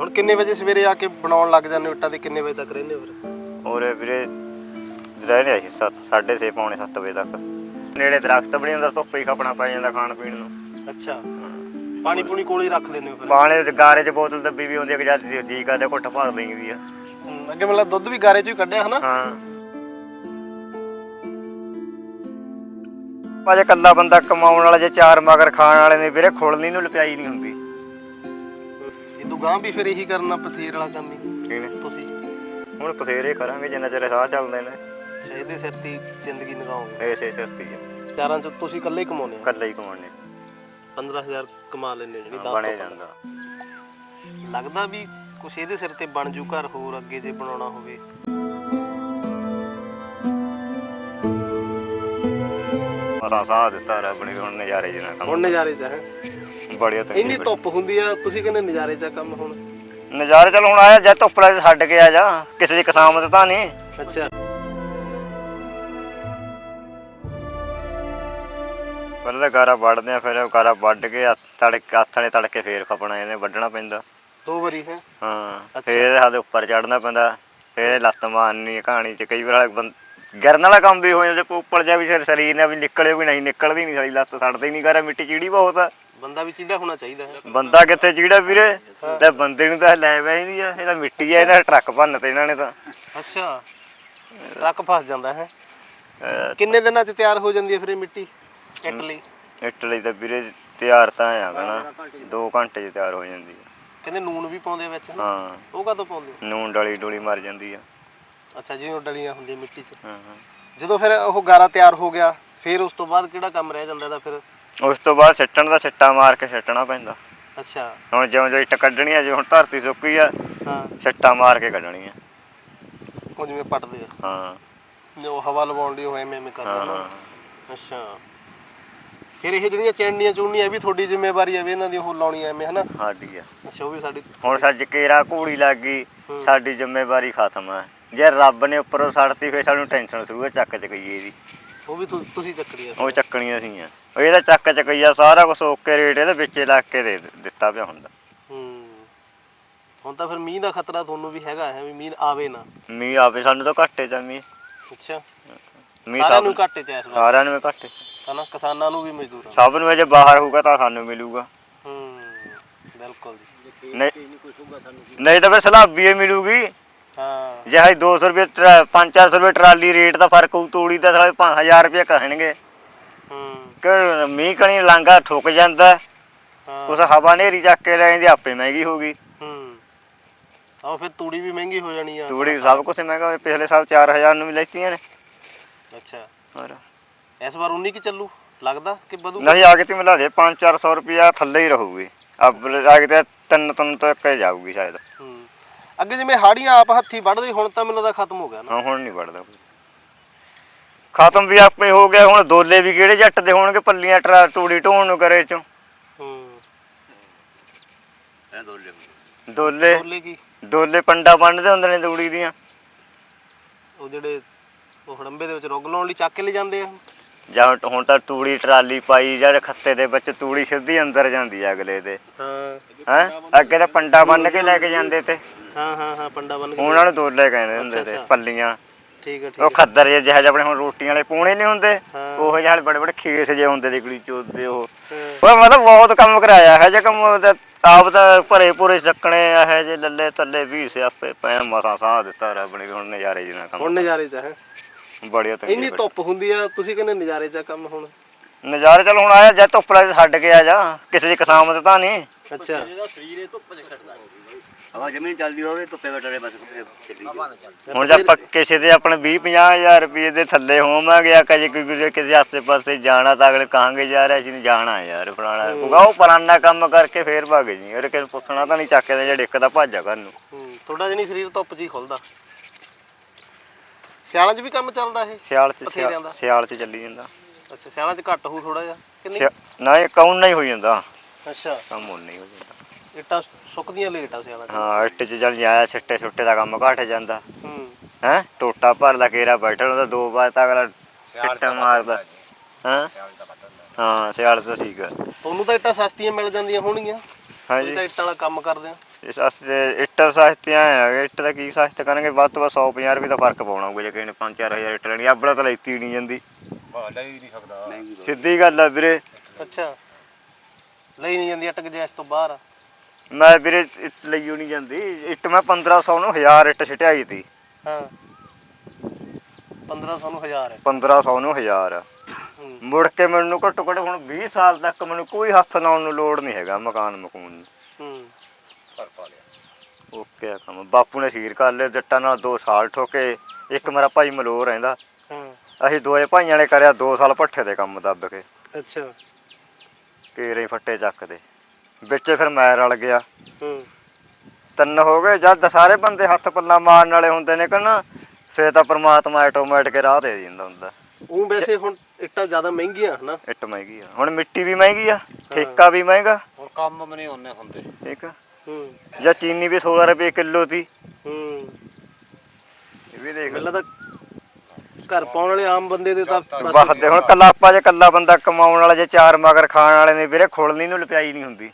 ਹੁਣ ਕਿੰਨੇ ਵਜੇ ਸਵੇਰੇ ਆ ਕੇ ਬਣਾਉਣ ਲੱਗ ਜਾਂਦੇ ਹੋ? ਇੱਟਾਂ ਤੇ ਕਿੰਨੇ ਵਜੇ ਤੱਕ ਰਹਿੰਦੇ ਹੋ ਫਿਰ? ਔਰ ਵੀਰੇ ਰਹਿੰਦੇ ਅਸੀਂ 7 6:30 ਪੌਣੇ 7 ਵਜੇ ਤੱਕ। ਨੇੜੇ ਦਰਖਤ ਬਣੀ ਹੁੰਦਾ ਧੁੱਪ ਹੀ ਖਪਣਾ ਪੈ ਜਾਂਦਾ ਖਾਣ ਪੀਣ ਨੂੰ। ਅੱਛਾ। ਪਾਣੀ ਪੂਣੀ ਕੋਲੇ ਹੀ ਰੱਖ ਲੈਂਦੇ ਹੋ ਫਿਰ? ਪਾਣੀ ਦੇ ਗਾਰੇ 'ਚ ਬੋਤਲ ਦੱਬੀ ਵੀ ਹੁੰਦੀ ਹੈ ਕਿ ਜਦ ਜੀ ਕਰਦੇ ਘੁੱਟ ਭਰ ਲਈਦੀ ਆ। ਹੂੰ, ਅੱਗੇ ਮਤਲਬ ਦੁੱਧ ਵੀ ਗਾਰੇ 'ਚ ਹੀ ਕੱਢਿਆ ਹਨਾ? ਹਾਂ। ਭਾਜੇ ਕੱਲਾ ਬੰਦਾ ਕਮਾਉਣ ਵਾਲਾ ਜੇ ਚਾਰ ਮਗਰ ਖਾਣ ਵਾਲੇ ਨੇ ਵੀਰੇ ਖੁੱਲਣੀ ਨੂੰ ਲਪਿਆਈ ਨਹੀਂ ਹੁੰਦੀ। ਗਾਂ ਵੀ ਫਿਰ ਇਹੀ ਕਰਨਾ ਪਥੇਰ ਵਾਲਾ ਕੰਮ ਹੀ। ਕਿਹਨੇ ਤੁਸੀਂ। ਹੁਣ ਬਥੇਰੇ ਕਰਾਂਗੇ ਜਿੰਨਾ ਚਿਰ ਸਾਹ ਚੱਲਦੇ ਨੇ। ਅੱਛਾ ਇਹਦੇ ਸਿਰ ਤੇ ਹੀ ਜ਼ਿੰਦਗੀ ਲਗਾਓਗੇ? ਐਸੇ ਸਰਤੀ ਆ। ਚਾਰਾਂ 'ਚ ਤੁਸੀਂ ਇਕੱਲੇ ਹੀ? ਕਮਾਉਂਦੇ ਹੋ ਕੱਲਾ ਹੀ। ਕਮਾਉਣੇ 15000 ਕਮਾ ਲੈਂਦੇ ਹੋ ਜਿਹੜੀ ਦਸ ਬਣੇ ਜਾਂਦਾ। ਲੱਗਦਾ ਵੀ ਕੁਛ ਇਹਦੇ ਸਿਰ ਤੇ ਬਣ ਜੂ ਘਰ ਹੋਰ ਅੱਗੇ ਜੇ ਬਣਾਉਣਾ ਹੋਵੇ। ਸਾਹ ਦਿੱਤਾ ਰੱਬ ਨੇ ਵੀ ਹੁਣ ਨਜ਼ਾਰੇ ਕੰਮ ਹੁਣ ਨਜ਼ਾਰੇ 'ਚ ਹੈ ਬੜੀਆ ਤੇ ਇੰਨੀ ਧੁੱਪ ਹੁੰਦੀ ਆ ਤੁਸੀਂ ਕਹਿੰਦੇ ਨਜ਼ਾਰੇ 'ਚ ਆ ਕੰਮ ਹੁਣ। ਨਜ਼ਾਰੇ ਚੱਲ ਹੁਣ ਆਇਆ ਜਦ ਧੁੱਪ ਲੱਗ ਛੱਡ ਕੇ ਆ ਜਾ। ਕਿਸੇ ਦੀ ਕਸਾਮਤ ਤਾਂ ਨਹੀਂ। ਅੱਛਾ। ਪਹਿਲਾਂ ਤਾਂ ਗਾਰਾ ਵੱਢਦੇ ਆ ਫਿਰ ਗਾਰਾ ਵੱਢ ਕੇ ਹੱਥ ਤੜਕ ਹੱਥਾਂ ਤੜਕੇ ਫੇਰ ਖਪਣਾ ਇਹਨੇ ਵੱਢਣਾ ਪੈਂਦਾ। ਦੋ ਵਾਰੀ ਹੈ? ਹਾਂ ਅੱਛਾ। ਫੇਰ ਇਹਦੇ ਹੱਥ ਉੱਪਰ ਚੜਨਾ ਪੈਂਦਾ ਫੇਰ ਇਹ ਲੱਤ ਮਾਰਨੀ ਹੈ ਕਹਾਣੀ ਚ। ਕਈ ਵਾਰ ਬੰ- ਗਿਰਨ ਵਾਲਾ ਕੰਮ ਵੀ ਹੋ ਜਾਂਦਾ ਉੱਪਰ ਜਾ ਵੀ ਫਿਰ ਸਰੀਰ ਨੇ ਵੀ ਨਿਕਲੇ ਵੀ ਨਹੀਂ ਨਿਕਲਦੀ ਨਹੀਂ ਸਾਡੀ ਲੱਤ ਛੱਡਦੀ ਨਹੀਂ ਕਰਾ ਮਿੱਟੀ ਚੀੜੀ ਬਹੁਤ ਆ। ਬੰਦਾ ਵੀ ਚੀੜਾ ਹੋਣਾ ਚਾਹੀਦਾ ਹੈ। ਬੰਦਾ ਕਿੱਥੇ ਚੀੜਾ ਵੀਰੇ? ਤੇ ਬੰਦੇ ਨੂੰ ਤਾਂ ਲੈ ਵੈ ਨਹੀਂ ਆ ਇਹ ਤਾਂ ਮਿੱਟੀ ਆ ਇਹਨਾਂ ਟਰੱਕ ਭੰਨ ਤੇ ਇਹਨਾਂ ਨੇ ਤਾਂ। ਅੱਛਾ ਟਰੱਕ ਫਸ ਜਾਂਦਾ ਹੈ। ਕਿੰਨੇ ਦਿਨਾਂ 'ਚ ਤਿਆਰ ਹੋ ਜਾਂਦੀ ਹੈ ਫਿਰ ਇਹ ਮਿੱਟੀ? ਇੱਟ ਲਈ ਇਟਲੀ ਤਾਂ ਵੀਰੇ ਤਿਆਰ ਤਾਂ ਆ ਕਹਣਾ 2 ਘੰਟੇ ਚ ਤਿਆਰ ਹੋ ਜਾਂਦੀ ਆ ਕਹਿੰਦੇ ਨੂਨ ਵੀ ਪਾਉਂਦੇ ਵਿੱਚ ਨਾ? ਹਾਂ। ਉਹ ਕਾਹਤੋਂ ਪਾਉਂਦੇ ਨੂਨ ਡਲੀ ਡੋਲੀ ਮਰ ਜਾਂਦੀ ਆ। ਅੱਛਾ ਜਿਵੇਂ ਉਹ ਡਲੀਆਂ ਹੁੰਦੀਆਂ ਮਿੱਟੀ 'ਚ। ਹਾਂ ਹਾਂ। ਜਦੋਂ ਫਿਰ ਉਹ ਗਾਰਾ ਤਿਆਰ ਹੋ ਗਿਆ ਫਿਰ ਉਸ ਤੋਂ ਬਾਅਦ ਕਿਹੜਾ ਕੰਮ ਰਹਿ ਜਾਂਦਾ ਇਹਦਾ ਫਿਰ? ਉਸ ਤੋਂ ਬਾਅਦ ਸਿੱਟਣ ਦਾ ਸਿੱਟਾ ਮਾਰ ਕੇ ਸਿੱਟਣਾ ਪੈਂਦਾ। ਅੱਛਾ। ਹੁਣ ਜਿਉਂ ਜਿਉਂ ਇੱਟ ਕੱਢਣੀ ਆ ਜੇ ਹੁਣ ਧਰਤੀ ਸੁੱਕੀ ਆ ਹਾਂ। ਸਿੱਟਾ ਮਾਰ ਕੇ ਕੱਢਣੀ ਆ। ਉਹ ਜਿਵੇਂ ਪੱਟਦੇ ਆ। ਹਾਂ। ਜੋ ਹਵਾ ਲਵਾਉਣ ਲਈ ਉਹ ਐਵੇਂ ਐਵੇਂ ਕਰਦੇ ਹਾਂ ਨਾ। ਹਾਂ। ਅੱਛਾ। ਫਿਰ ਇਹ ਜਿਹੜੀਆਂ ਚੈਂਡੀਆਂ ਚੂੜਨੀਆਂ ਇਹ ਵੀ ਤੁਹਾਡੀ ਜ਼ਿੰਮੇਵਾਰੀ ਹੈ ਵੀ ਇਹਨਾਂ ਦੀ ਉਹ ਲਾਉਣੀ ਐਵੇਂ ਹਨਾ? ਸਾਡੀ ਆ। ਅੱਛਾ ਉਹ ਵੀ ਸਾਡੀ ਹੁਣ ਸੱਜ ਕੇਰਾ ਘੂੜੀ ਲੱਗ ਗਈ ਹੂੰ। ਸਾਡੀ ਜ਼ਿੰਮੇਵਾਰੀ ਖਤਮ ਆ। ਜੇ ਰੱਬ ਨੇ ਉੱਪਰੋਂ ਛੱਡਤੀ ਫੇਰ ਸਾਨੂੰ ਟੈਨਸ਼ਨ ਸ਼ੁਰੂ ਆ ਚੱਕ ਚਕਈਏ ਦੀ। ਉਹ ਵੀ ਤੁ- ਤੁਸੀਂ ਚੱਕਣੀ ਆ ਉਹ ਚੱਕਣੀਆਂ ਇਹਦਾ ਚੱਕ ਚਕਈਆ ਸਾਰਾ ਕੁਝ ਓਕੇ ਰੇਟ ਇਹਦੇ ਵਿੱਚੇ ਲੱਗ ਕੇ ਦੇ ਦਿੱਤਾ ਪਿਆ ਹੁੰਦਾ। ਹੂੰ। ਹੁਣ ਤਾਂ ਫਿਰ ਮੀਂਹ ਦਾ ਖਤਰਾ ਤੁਹਾਨੂੰ ਵੀ ਹੈਗਾ ਹੈ ਵੀ ਮੀਂਹ ਆਵੇ ਨਾ। ਮੀਂਹ ਆਵੇ ਸਾਨੂੰ ਤਾਂ ਘੱਟੇ ਜਾਂ ਮੀਂਹ ਅੱਛਾ। ਮੀਂਹ ਸਾਰਿਆਂ ਸਭ ਨੂੰ ਘਾਟੇ ਚ ਐ ਇਸ ਵਾਰ। ਸਾਰਿਆਂ ਨੂੰ ਹੀ ਘੱਟੇ ਹਨਾ ਕਿਸਾਨਾਂ ਨੂੰ ਵੀ ਮਜ਼ਦੂਰਾਂ ਸਭ ਨੂੰ ਜੇ ਬਾਹਰ ਹੋਊਗਾ ਤਾਂ ਸਾਨੂੰ ਮਿਲੂਗਾ। ਹੂੰ ਬਿਲਕੁਲ ਜੀ। ਨਹੀਂ ਨਹੀਂ ਤਾਂ ਫਿਰ ਸਲਾਬੀ ਹੀ ਮਿਲੂਗੀ। ਹਾਂ। ਜੇ ਹਾਈ 200 ਰੁਪਏ 5-400 ਰੁਪਏ ਟਰਾਲੀ ਰੇਟ ਦਾ ਫ਼ਰਕ ਹੋਊ ਤੂੜੀ ਦਾ ਸਾਲੇ 5000 ਰੁਪਏ ਕਹਿਣਗੇ। ਹੂੰ। ਕਿ ਮੀਂਹ ਕਣੀ ਲਾਂਗਾ ਠੁੱਕ ਜਾਂਦਾ ਉਸ ਹਵਾ ਨੇਰੀ ਚੱਕ ਕੇ ਲੈ ਜਾਂਦੀ ਆਪੇ ਮਹਿੰਗੀ ਹੋ ਗਈ। ਹੂੰ। ਆਹ ਫਿਰ ਤੂੜੀ ਵੀ ਮਹਿੰਗੀ ਹੋ ਜਾਣੀ ਆ। ਤੂੜੀ ਸਭ ਕੁਝ ਮਹਿੰਗਾ ਹੋਇਆ ਪਿਛਲੇ ਸਾਲ 4000 ਨੂੰ ਵੀ ਲੈਤੀਆਂ ਨੇ। ਅੱਛਾ। ਹੋਰ? ਇਸ ਵਾਰ 19 ਕੀ ਚੱਲੂ ਲੱਗਦਾ ਕਿ ਵਧੂ? ਨਹੀਂ ਆ ਕੇ ਤੇ ਮਿਲਾ ਦੇ 5-400 ਰੁਪਿਆ ਥੱਲੇ ਹੀ ਰਹੂਗੀ। ਆ ਕੇ ਤੇ ਤਿੰਨ ਤਿੰਨ ਤੋਂ ਇੱਕ ਹੀ ਜਾਊਗੀ ਸ਼ਾਇਦ। ਹੂੰ। ਅੱਗੇ ਜਿਵੇਂ ਹਾੜੀਆਂ ਆਪ ਹੱਥੀ ਵੱਢਦੇ ਹੁਣ ਤਾਂ ਮੈਨੂੰ ਲੱਗਦਾ ਖਤਮ ਹੋ ਗਿਆ ਨਾ। ਹਾਂ ਹੁਣ ਨਹੀਂ ਵੜਦਾ ਕੋਈ। ਖਤਮ ਵੀ ਆਪੇ ਹੋ ਗਿਆ ਹੁਣ ਦੋਲੇ ਵੀ ਕਿਹੜੇ ਜੱਟ ਦੇ ਹੋਣਗੇ? ਪੱਲੀਆਂ ਟਰਾ ਤੂੜੀ ਢੋਣ ਨੂੰ ਕਰੇ ਚੋਂ। ਹੂੰ। ਦੋਲੇ ਬੋਲੇ ਕੀ? ਦੋਲੇ ਪੰਡਾ ਬੰਨਦੇ ਹੁੰਦੇ ਨੇ ਤੂੜੀ ਦੀਆਂ। ਉਹ ਜਿਹੜੇ ਉਹ ਹੜੰਬੇ ਦੇ ਵਿੱਚ ਰੁੱਗ ਲਾਉਣ ਲਈ ਚੱਕ ਕੇ ਲੈ ਜਾਂਦੇ ਆ। ਜਾਂ ਹੁਣ ਤਾਂ ਤੂੜੀ ਟਰਾਲੀ ਪਾਈ ਜਿਹੜੇ ਖੱਤੇ ਦੇ ਵਿੱਚ ਤੂੜੀ ਸਿੱਧੀ ਅੰਦਰ ਜਾਂਦੀ ਆ ਅਗਲੇ ਦੇ। ਹਾਂ। ਹੈ? ਅੱਗੇ ਤਾਂ ਪੰਡਾ ਬੰਨ ਕੇ ਲੈ ਕੇ ਜਾਂਦੇ ਤੇ। ਹਾਂ ਹਾਂ ਹਾਂ ਪੰਡਾ ਬਣ ਕੇ ਉਹਨਾਂ ਨੂੰ ਦੋਲੇ ਕਹਿੰਦੇ ਹੁੰਦੇ ਅੱਛਾ, ਤੇ ਅੱਛਾ। ਪੱਲੀਆਂ। ਠੀਕ ਹੈ ਠੀਕ ਉਹ ਖੱਦਰ ਜਿਹੇ ਜਿਹੇ ਆਪਣੇ ਹੁਣ ਰੋਟੀਆਂ ਵਾਲੇ ਪੂਣੇ ਨਹੀਂ ਹੁੰਦੇ ਹਾਂ। ਉਹ ਜਿਹੇ ਬੜੇ ਬੜੇ ਖੇਸ ਜਿਹੇ ਹੁੰਦੇ ਦੇ ਕੁੜੀ ਚੋਦਦੇ ਉਹ। ਹਾਂ। ਉਹ ਮਤਲਬ ਬਹੁਤ ਕੰਮ ਕਰਾਇਆ ਹੈ ਜੇ ਕੰਮ ਤਾਂ ਆਪ ਤਾਂ ਭਰੇ ਪੂਰੇ ਚੱਕਣੇ ਇਹ ਜੇ ਲੱਲੇ ਤੱਲੇ ਵੀ ਸਿਆਪੇ ਪੈ ਮਸਾ ਸਾਹ ਦਿੱਤਾ ਰੱਬ ਨੇ ਵੀ ਹੁਣ ਨਜ਼ਾਰੇ ਜਿਹਾ ਕੰਮ ਹੁਣ ਨਜ਼ਾਰੇ ਚ ਹੈ। ਬੜੀਆ ਤੰਗੀ ਇੰਨੀ ਧੁੱਪ ਹੁੰਦੀ ਆ ਤੁਸੀਂ ਕਹਿੰਦੇ ਨਜ਼ਾਰੇ ਚ ਆ ਕੰਮ ਹੁਣ। ਨਜ਼ਾਰੇ ਚੱਲ ਹੁਣ ਆਇਆ ਜੇ ਧੁੱਪ ਲੱਗ ਛੱਡ ਕੇ ਆ ਜਾ ਕਿਸੇ ਦੀ ਕਸਾਮਤ ਤਾਂ ਨਹੀਂ। ਅੱਛਾ। ਹਵਾ ਜ਼ਮੀਨ ਚੱਲਦੀ ਹੋਵੇ ਧੁੱਪੇ ਬੈਠੇ ਬਸ ਹੁਣ ਜੇ ਆਪਾਂ ਕਿਸੇ ਦੇ ਆਪਣੇ 20 ਹਜ਼ਾਰ ਰੁਪਏ ਦੇ ਥੱਲੇ ਹੋਵਾਂਗੇ ਆ ਕਜੇ ਕੋਈ ਕਿਸੇ ਆਸੇ ਪਾਸੇ ਜਾਣਾ ਤਾਂ ਅਗਲੇ ਕਹਾਂਗੇ ਯਾਰ ਅਸੀਂ ਨਹੀਂ ਜਾਣਾ ਯਾਰ ਫਲਾਣਾ ਉਹ ਫਲਾਨਾ ਕੰਮ ਕਰਕੇ ਫੇਰ ਭਾਗੇ ਜੀ ਯਾਰ ਕਿਸੇ ਨੂੰ ਪੁੱਛਣਾ ਤਾਂ ਨਹੀਂ ਚੱਕਦੇ ਜਿਹੜੇ ਇੱਕ ਦਾ ਭਾਜਾ ਕਰਨ ਨੂੰ। ਹੂੰ ਥੋੜਾ ਜਿਹਾ ਨਹੀਂ ਸਰੀਰ ਧੁੱਪ ਚ ਹੀ ਖੁੱਲਦਾ। ਸਿਆਲਾਂ 'ਚ ਵੀ ਕੰਮ ਚੱਲਦਾ ਇਹ? ਸਿਆਲ ਚ ਬਥੇਰਿਆਂ ਸਿਆਲ- ਦਾ। ਸਿਆਲ ਚ ਚੱਲੀ ਜਾਂਦਾ। ਅੱਛਾ ਸਿਆਲਾਂ 'ਚ ਘੱਟ ਹੋਊ ਥੋੜਾ ਜਿਹਾ ਕਿ ਨਹੀਂ? ਸਿਆ- ਨਾ ਇਹ ਕੌਣ ਨਹੀਂ ਹੋ ਜਾਂਦਾ। ਅੱਛਾ। ਕੰਮ ਹੁਣ ਨਹੀਂ ਹੋ ਜਾਂਦਾ। ਇੱਟਾਂ ਸੁੱਕਦੀਆਂ ਲੇਟ ਆ ਸਿਆਲਾਂ 'ਚ। ਹਾਂ ਇੱਟ ਚ ਚੱਲ ਜਾਇਆ ਛੱਟੇ ਛੁੱਟੇ ਦਾ ਕੰਮ ਘਟ ਜਾਂਦਾ। ਹੂੰ। ਹੈ? ਟੋਟਾ ਭਰ ਲਾ ਕੇਰਾ ਬੈਠਣ ਉਹਦਾ ਦੋ ਵਾਰ ਤਾਂ ਅਗਲਾ ਇੱਟਾਂ ਮਾਰਦਾ। ਹਾਂ? ਹਾਂ ਸਿਆਲ ਤਾਂ ਠੀਕ ਆ। ਤੁਹਾਨੂੰ ਤਾਂ ਇੱਟਾਂ ਸਸਤੀਆਂ ਮਿਲ ਜਾਂਦੀਆਂ ਹੋਣਗੀਆਂ। ਤੁਸੀਂ ਹਾਂਜੀ ਤਾਂ ਇੱਟਾਂ ਵਾਲਾ ਕੰਮ ਕਰਦੇ ਆ ਇਸ ਵਾਸਤੇ ਇੱਟ ਸਸਤੀਆਂ ਆ ਇੱਟ ਦਾ ਕੀ ਸਸਤ ਕਰਨਗੇ? ਵੱਧ ਤੋਂ ਵੱਧ 150 ਰੁਪਏ ਦਾ ਫ਼ਰਕ ਪਾਉਣਾ ਹੋਊਗਾ ਜੇ ਕਿਸੇ ਨੇ 5-4000 ਇੱਟ ਲੈਣੀ। ਆਪਣਾ ਤਾਂ ਲੈਤੀ ਨਹੀਂ ਜਾਂਦੀ। ਸਿੱਧੀ ਗੱਲ ਆ ਵੀਰੇ। ਅੱਛਾ। ਲਈ ਨਹੀਂ ਜਾਂਦੀ ਅਟਕ ਜੇ ਇਸ ਤੋਂ ਬਾਹਰ। ਮੈਂ ਵੀਰੇ ਇੱਟ ਲਈਓ ਨਹੀਂ ਜਾਂਦੀ। ਇੱਟ ਮੈਂ 1500 ਨੂੰ 1000 ਇੱਟ ਛਟਾਈ ਤੀ। ਹਾਂ। 1500 ਨੂੰ 1000 ਹੈ 1500 ਨੂੰ 1000 ਹੂੰ। ਮੁੜ ਕੇ ਮੈਨੂੰ ਘੱਟੋ ਘੱਟ ਹੁਣ 20 ਸਾਲ ਤੱਕ ਮੈਨੂੰ ਕੋਈ ਹੱਥ ਲਾਉਣ ਨੂੰ ਲੋੜ ਨਹੀਂ ਹੈਗਾ ਮਕਾਨ ਮਕੂਨ ਨੂੰ। ਹੂੰ। ਓਕੇ ਆ ਕੰਮ। ਬਾਪੂ ਨੇ ਸੀਰ ਕਰ ਲਏ ਜੱਟਾਂ ਨਾਲ 2 ਸਾਲ ਠੋਕੇ। ਇੱਕ ਮੇਰਾ ਭਾਈ ਮਲੋਰ ਰਹਿੰਦਾ। ਹਾਂ। ਅਸੀਂ ਦੋਏ ਭਾਈਆਂ ਨੇ ਕਰਿਆ 2 ਸਾਲ ਭੱਠੇ ਦੇ ਕੰਮ ਦੱਬ ਕੇ। ਅੱਛਾ। ਕੇਰੇ ਫੱਟੇ ਚੱਕਦੇ। ਵਿੱਚ ਫਿਰ ਮੈਂ ਰਲ ਗਿਆ। ਹੂੰ। ਤਿੰਨ ਹੋ ਗਏ ਜਦ ਸਾਰੇ ਬੰਦੇ ਹੱਥ ਪੱਲਾ ਮਾਰਨ ਵਾਲੇ ਹੁੰਦੇ ਨੇ ਕਹਿੰਦਾ ਫੇਰ ਤਾਂ ਪ੍ਰਮਾਤਮਾ ਆਟੋਮੈਟਿਕ ਰਾਹ ਦੇ ਦਿੰਦਾ ਹੁੰਦਾ। ਉਹ ਵੈਸੇ ਹੁਣ ਇੱਟਾਂ ਜ਼ਿਆਦਾ ਮਹਿੰਗੀਆਂ ਹਨਾ ਇੱਟ ਮਹਿੰਗੀ ਆ। ਹੁਣ ਮਿੱਟੀ ਵੀ ਮਹਿੰਗੀ ਆ ਠੇਕਾ ਵੀ ਮਹਿੰਗਾ। ਹੁਣ ਕੰਮ ਵੀ ਨਹੀਂ ਹੁੰਦੇ। ਠੀਕ ਆ। ਜਾਂ ਚੀਨੀ ਵੀ 16 ਰੁਪਏ ਕਿਲੋ ਸੀ। ਹੂੰ। ਇਹ ਵੀ ਦੇਖ ਪਹਿਲਾਂ ਤਾਂ ਘਰ ਪਾਉਣ ਵਾਲੇ ਆਮ ਬੰਦੇ ਦੇ ਤਾਂ ਵਾਹਦੇ ਹੁਣ ਕੱਲਾ ਆਪਾਂ ਜੇ ਕੱਲਾ ਬੰਦਾ ਕਮਾਉਣ ਵਾਲਾ ਜੇ ਚਾਰ ਮਗਰ ਖਾਣ ਵਾਲੇ ਨੇ ਵੀਰੇ ਖੁਰਲੀ ਨੂੰ ਲਪਿਆਈ ਨਹੀਂ ਹੁੰਦੀ।